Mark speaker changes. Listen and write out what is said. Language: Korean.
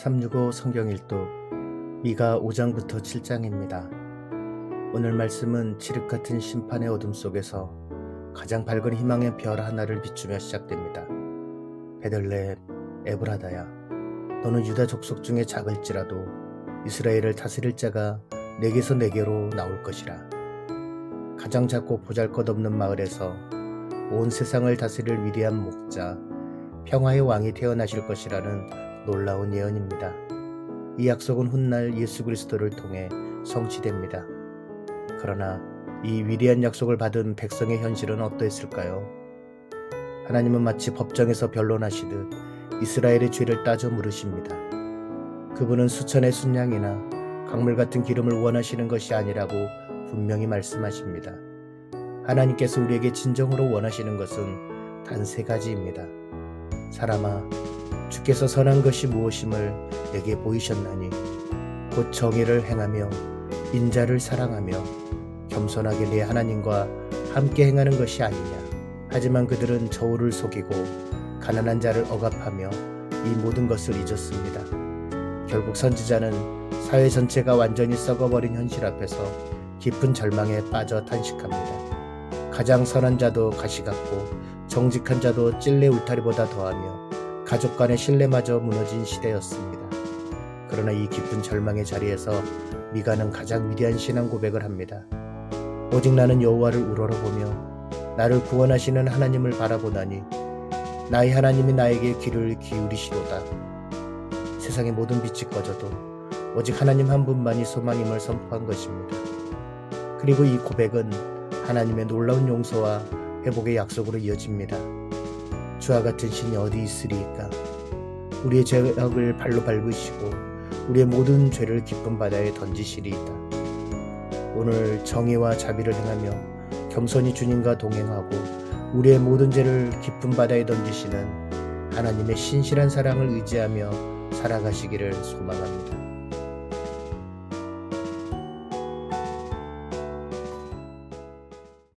Speaker 1: 365 성경 일독 미가 5장부터 7장입니다. 오늘 말씀은 칠흑 같은 심판의 어둠 속에서 가장 밝은 희망의 별 하나를 비추며 시작됩니다. 베들레헴 에브라다야 너는 유다 족속 중에 작을지라도 이스라엘을 다스릴 자가 내게서 내게로 나올 것이라. 가장 작고 보잘것없는 마을에서 온 세상을 다스릴 위대한 목자 평화의 왕이 태어나실 것이라는 놀라운 예언입니다. 이 약속은 훗날 예수 그리스도를 통해 성취됩니다. 그러나 이 위대한 약속을 받은 백성의 현실은 어떠했을까요? 하나님은 마치 법정에서 변론하시듯 이스라엘의 죄를 따져 물으십니다. 그분은 수천의 순양이나 강물 같은 기름을 원하시는 것이 아니라고 분명히 말씀하십니다. 하나님께서 우리에게 진정으로 원하시는 것은 단 세 가지입니다. 사람아, 주께서 선한 것이 무엇임을 내게 보이셨나니 곧 정의를 행하며 인자를 사랑하며 겸손하게 내 하나님과 함께 행하는 것이 아니냐. 하지만 그들은 저울을 속이고 가난한 자를 억압하며 이 모든 것을 잊었습니다. 결국 선지자는 사회 전체가 완전히 썩어버린 현실 앞에서 깊은 절망에 빠져 탄식합니다. 가장 선한 자도 가시 같고 정직한 자도 찔레 울타리보다 더하며 가족 간의 신뢰마저 무너진 시대였습니다. 그러나 이 깊은 절망의 자리에서 미가는 가장 위대한 신앙 고백을 합니다. 오직 나는 여호와를 우러러보며 나를 구원하시는 하나님을 바라보나니 나의 하나님이 나에게 귀를 기울이시로다. 세상의 모든 빛이 꺼져도 오직 하나님 한 분만이 소망임을 선포한 것입니다. 그리고 이 고백은 하나님의 놀라운 용서와 회복의 약속으로 이어집니다. 주와 같은 신이 어디 있으리이까? 우리의 죄악을 발로 밟으시고 우리의 모든 죄를 깊은 바다에 던지시리이다. 오늘 정의와 자비를 행하며 겸손히 주님과 동행하고 우리의 모든 죄를 깊은 바다에 던지시는 하나님의 신실한 사랑을 의지하며 살아가시기를 소망합니다.